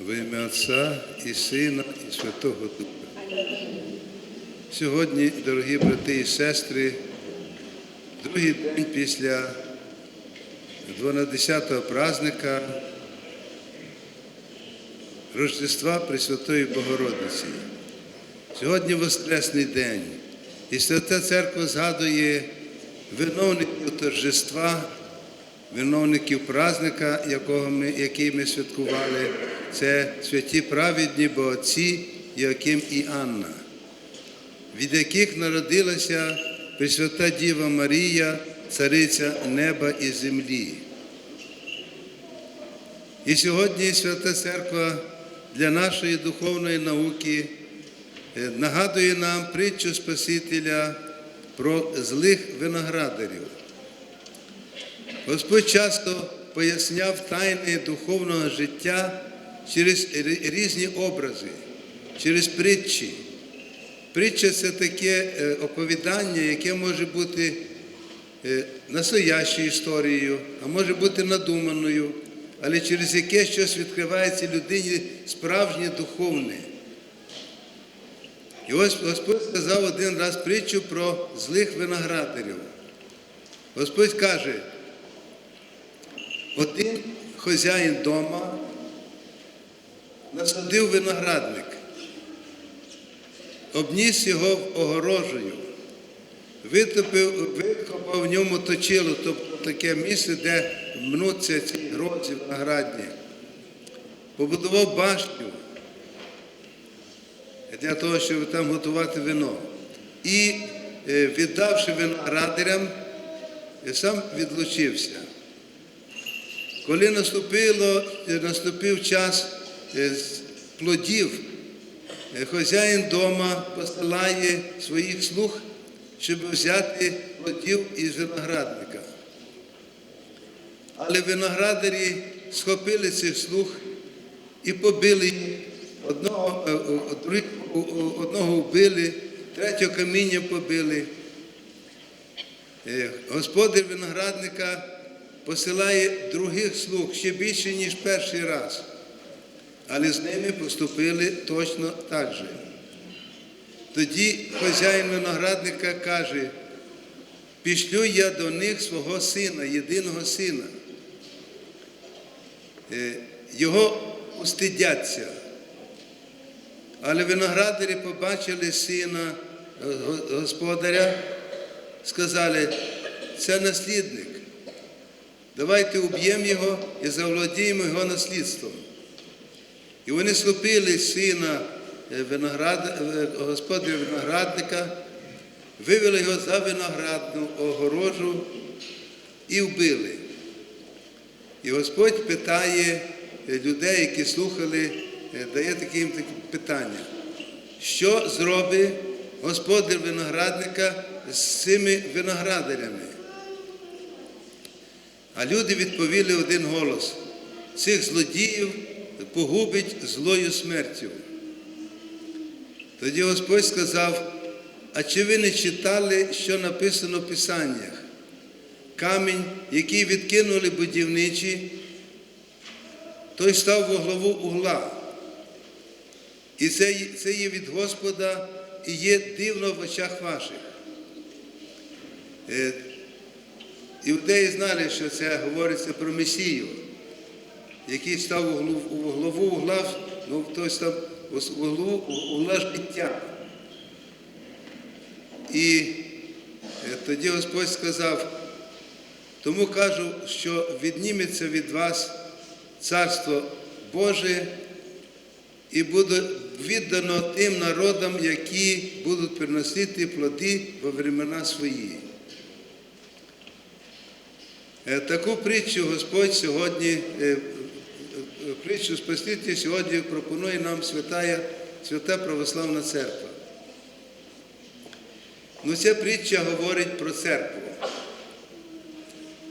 В ім'я Отця і Сина, і Святого Духа. Сьогодні, дорогі брати і сестри, другий день після 12-го праздника Рождества Пресвятої Богородиці. Сьогодні Воскресний день. І Свята Церква згадує виновників торжества, виновників праздника, якого ми, який ми святкували. Це святі праведні богатці Яким і Анна, від яких народилася Пресвята Діва Марія, цариця неба і землі. І сьогодні Свята Церква для нашої духовної науки е, нагадує нам притчу Спасителя про злих виноградарів. Господь часто поясняв тайни духовного життя через різні образи, через притчі. Притча це таке е, оповідання, яке може бути е, настоящою історією, а може бути надуманою, але через яке щось відкривається людині справжнє духовне. І ось Господь сказав один раз притчу про злих виноградарів. Господь каже, один хазяїн дома насадив виноградник, обніс його огорожею, витопив, викопав в ньому точило, тобто таке місце, де мнуться ці грози виноградні, побудував башню для того, щоб там готувати вино. І е, віддавши виноградарям, сам відлучився. Коли наступило, е, наступив час е, плодів, е, хазяїн дома посилає своїх слуг, щоб взяти плодів із виноградника. Але виноградарі схопили цих слуг і побили. Одного, одного вбили, третього камінням побили. Господар виноградника посилає других слуг ще більше, ніж перший раз. Але з ними поступили точно так же. Тоді хазяїн виноградника каже, пішлю я до них свого сина, єдиного сина. Е, Його устидяться. Але виноградарі побачили сина е, господаря, сказали, це наслідник. Давайте уб'ємо його і заволодіємо його наслідством. І вони схопили сина е, виноград... е, господаря виноградника, вивели його за виноградну огорожу і вбили. І Господь питає е, людей, які слухали, дає таке їм таке питання. Що зробить господар виноградника з цими виноградарями? А люди відповіли один голос: цих злодіїв погубить злою смертю. Тоді Господь сказав, а чи ви не читали, що написано в Писаннях? Камінь, який відкинули будівничі, той став во главу угла. І це, це є від Господа і є дивно в очах ваших. Іудеї знали, що це говориться про Месію, який став у глу- у главу угла, ну, той став у с- у угла життя. І е, тоді Господь сказав, тому кажу, що відніметься від вас Царство Боже і буде віддано тим народам, які будуть приносити плоди во времена свої. Е, Таку притчу Господь сьогодні, е, е, притчу Спасителя сьогодні пропонує нам святая, свята Православна Церква. Ну, ця притча говорить про церкву.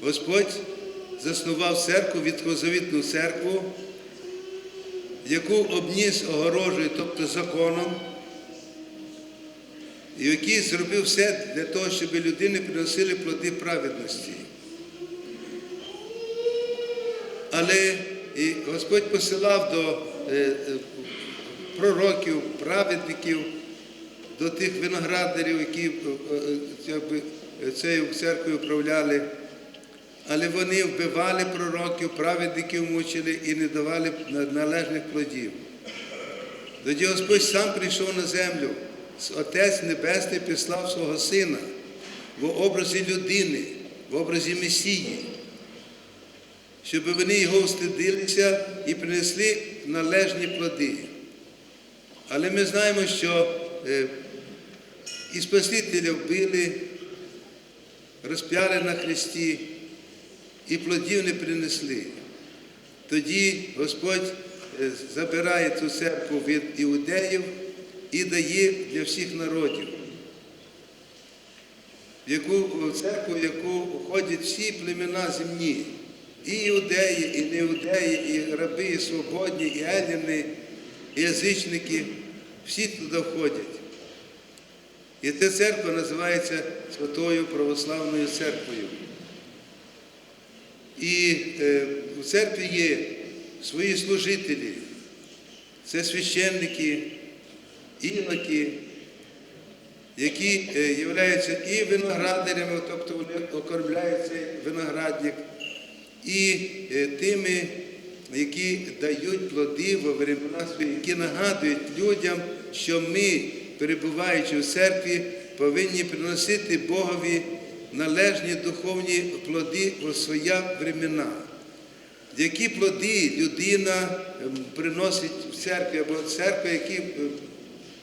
Господь заснував церкву, відхозавітну церкву, яку обніс огорожею, тобто законом, який зробив все для того, щоб людини приносили плоди праведності. Але і Господь посилав до е, е, пророків, праведників, до тих виноградарів, які е, цією церквою управляли. Але вони вбивали пророків, праведників мучили і не давали належних плодів. Тоді Господь сам прийшов на землю, Отець Небесний прислав свого Сина в образі людини, в образі Месії, щоб вони його встидилися і принесли належні плоди. Але ми знаємо, що е, і Спасителя вбили, розп'яли на хресті, і плодів не принесли. Тоді Господь е, забирає цю церкву від іудеїв і дає для всіх народів. Яку церкву, в яку входять всі племена земні, і іудеї, і неіудеї, і раби, і свободні, і еліни, і язичники, всі туди входять. І ця церква називається Святою Православною Церквою. І е, в церкві є свої служителі, це священники, іноки, які е, являються і виноградарями, тобто вони окормляють цей виноградник, і е, тими, які дають плоди во времена свої, які нагадують людям, що ми, перебуваючи в церкві, повинні приносити Богові належні духовні плоди у своя времена. Які плоди людина ем, приносить в церкві, або церква, які е,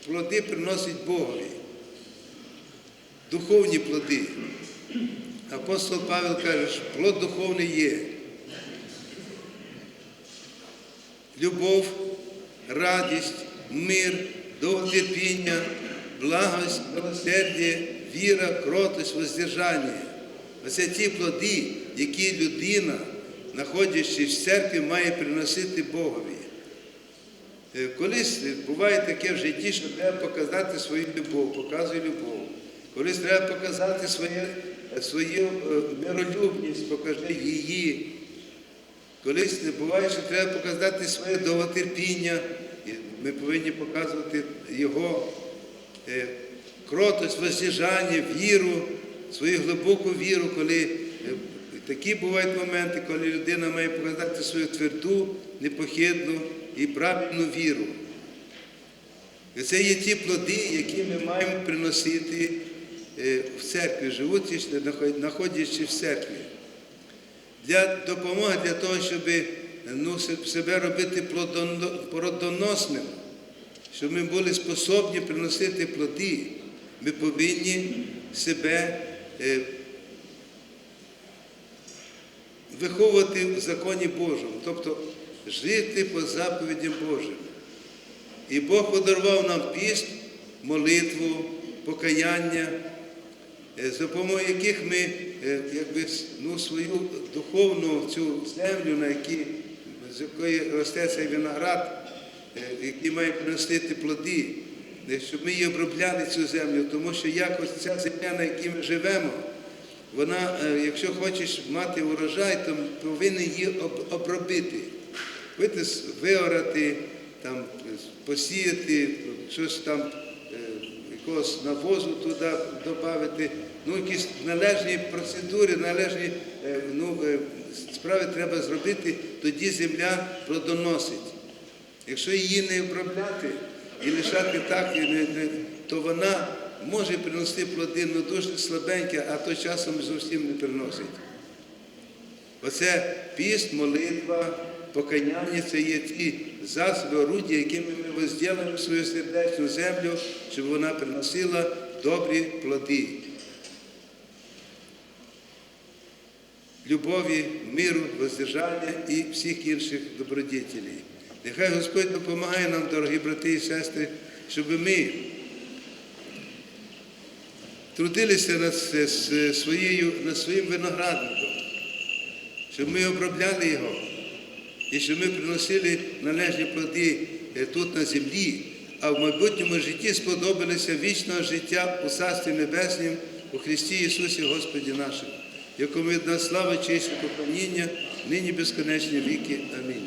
плоди приносить Богові? Духовні плоди. Апостол Павел каже, що плод духовний є. Любов, радість, мир, довготерпіння, благость, милосердя, віра, кротость, воздержання. Оце ті плоди, які людина, знаходячись в церкві, має приносити Богові. Е, Колись буває таке в житті, що треба показати свою любов, показує любов. Колись треба показати своє, свою е, миролюбність, покажи її. Колись буває, що треба показати своє довготерпіння, і ми повинні показувати його е, кротость, воздержання, віру, свою глибоку віру, коли е, такі бувають моменти, коли людина має показати свою тверду, непохідну і правильну віру. І це є ті плоди, які ми маємо приносити е, в церкві, живучи, знаходячись в церкві. Для допомоги для того, щоб ну, себе робити плодоносним, щоб ми були способні приносити плоди, ми повинні себе е, виховувати в законі Божому, тобто жити по заповідям Божим. І Бог подарував нам піст, молитву, покаяння, е, за допомогою яких ми е, якби, ну, свою духовну цю землю, на якій, з якої росте цей виноград, е, який має приносити плоди, щоб ми її обробляли цю землю, тому що якось ця земля, на якій ми живемо, вона, якщо хочеш мати урожай, то повинен її обробити, виорати, там, посіяти, щось там, якогось навозу туди додати, ну, якісь належні процедури, належні ну, справи треба зробити, тоді земля плодоносить. Якщо її не обробляти і лишати так, то вона може приносити плоди, але дуже слабеньке, а то часом зовсім не приносить. Оце піст, молитва, покаяння це є ті засоби, орудія, якими ми розділимо свою сердечну землю, щоб вона приносила добрі плоди. Любові, миру, воздержання і всіх інших добродітелей. Нехай Господь допомагає нам, дорогі брати і сестри, щоб ми трудилися над своєю, над своїм виноградником, щоб ми обробляли його і щоб ми приносили належні плоди тут на землі, а в майбутньому житті сподобалися вічного життя у Царстві Небеснім у Христі Ісусі Господі нашому, якому від нас слава, честь і поклоніння, нині безконечні віки. Амінь.